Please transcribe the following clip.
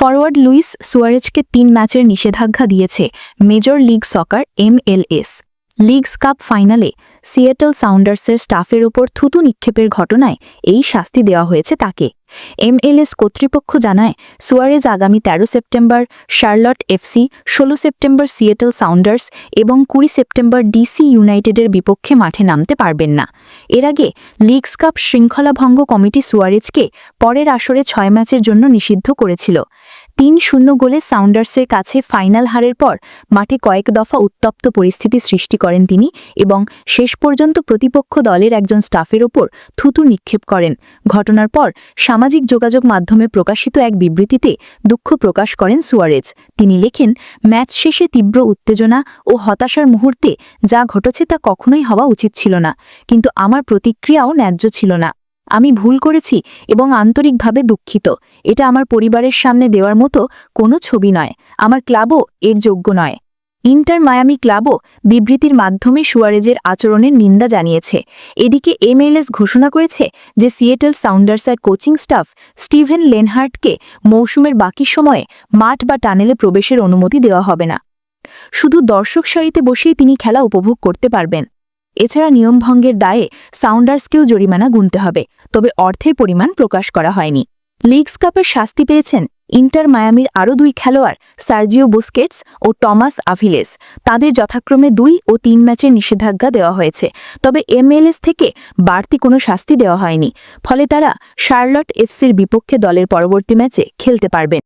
Forward Luis সুয়ারেজকে তিন ম্যাচের নিষেধাজ্ঞা দিয়েছে major league soccer MLS leagues cup ফাইনালে সিয়েটল সাউন্ডার্সের স্টাফের ওপর থুতু নিক্ষেপের ঘটনায় এই শাস্তি দেওয়া হয়েছে তাকে। এমএলএস কর্তৃপক্ষ জানায়, সুয়ারেজ আগামী ১৩ September, Charlotte FC ১৬ September Seattle Sounders এবং কুড়ি সেপ্টেম্বর ডিসি ইউনাইটেডের বিপক্ষে মাঠে নামতে পারবেন না। এর আগে লিগস কাপ শৃঙ্খলাভঙ্গ কমিটি সুয়ারেজকে পরের আসরে ছয় ম্যাচের জন্য নিষিদ্ধ করেছিল। তিন শূন্য গোলে সাউন্ডার্সের কাছে ফাইনাল হারের পর মাঠে কয়েক দফা উত্তপ্ত পরিস্থিতি সৃষ্টি করেন তিনি এবং শেষ পর্যন্ত প্রতিপক্ষ দলের একজন স্টাফের ওপর থুতু নিক্ষেপ করেন। ঘটনার পর সামাজিক যোগাযোগ মাধ্যমে প্রকাশিত এক বিবৃতিতে দুঃখ প্রকাশ করেন সুয়ারেজ। তিনি লেখেন, ম্যাচ শেষে তীব্র উত্তেজনা ও হতাশার মুহূর্তে যা ঘটেছে তা কখনোই হওয়া উচিত ছিল না, কিন্তু আমার প্রতিক্রিয়াও ন্যায্য ছিল না। আমি ভুল করেছি এবং আন্তরিকভাবে দুঃখিত। এটা আমার পরিবারের সামনে দেওয়ার মতো কোনো ছবি নয়। আমার ক্লাবও এর যোগ্য নয়। ইন্টার মায়ামি ক্লাবও বিবৃতির মাধ্যমে সুয়ারেজের আচরণের নিন্দা জানিয়েছে। এদিকে এমএলএস ঘোষণা করেছে যে সিয়েটল সাউন্ডার্সের কোচিং স্টাফ স্টিভেন লেনহার্টকে মৌসুমের বাকি সময়ে মাঠ বা টানেলে প্রবেশের অনুমতি দেওয়া হবে না। শুধু দর্শক সারিতে বসেই তিনি খেলা উপভোগ করতে পারবেন। এছাড়া নিয়মভঙ্গের দায়ে সাউন্ডার্সকেও জরিমানা গুনতে হবে, তবে অর্থের পরিমাণ প্রকাশ করা হয়নি। লিগস কাপের শাস্তি পেয়েছেন ইন্টার মায়ামির আরও দুই খেলোয়াড়, সার্জিও বুস্কেটস ও টমাস আভিলেস। তাদের যথাক্রমে দুই ও তিন ম্যাচের নিষেধাজ্ঞা দেওয়া হয়েছে, তবে এমএলএস থেকে বাড়তি কোনো শাস্তি দেওয়া হয়নি, ফলে তারা শার্লট এফসির বিপক্ষে দলের পরবর্তী ম্যাচে খেলতে পারবেন।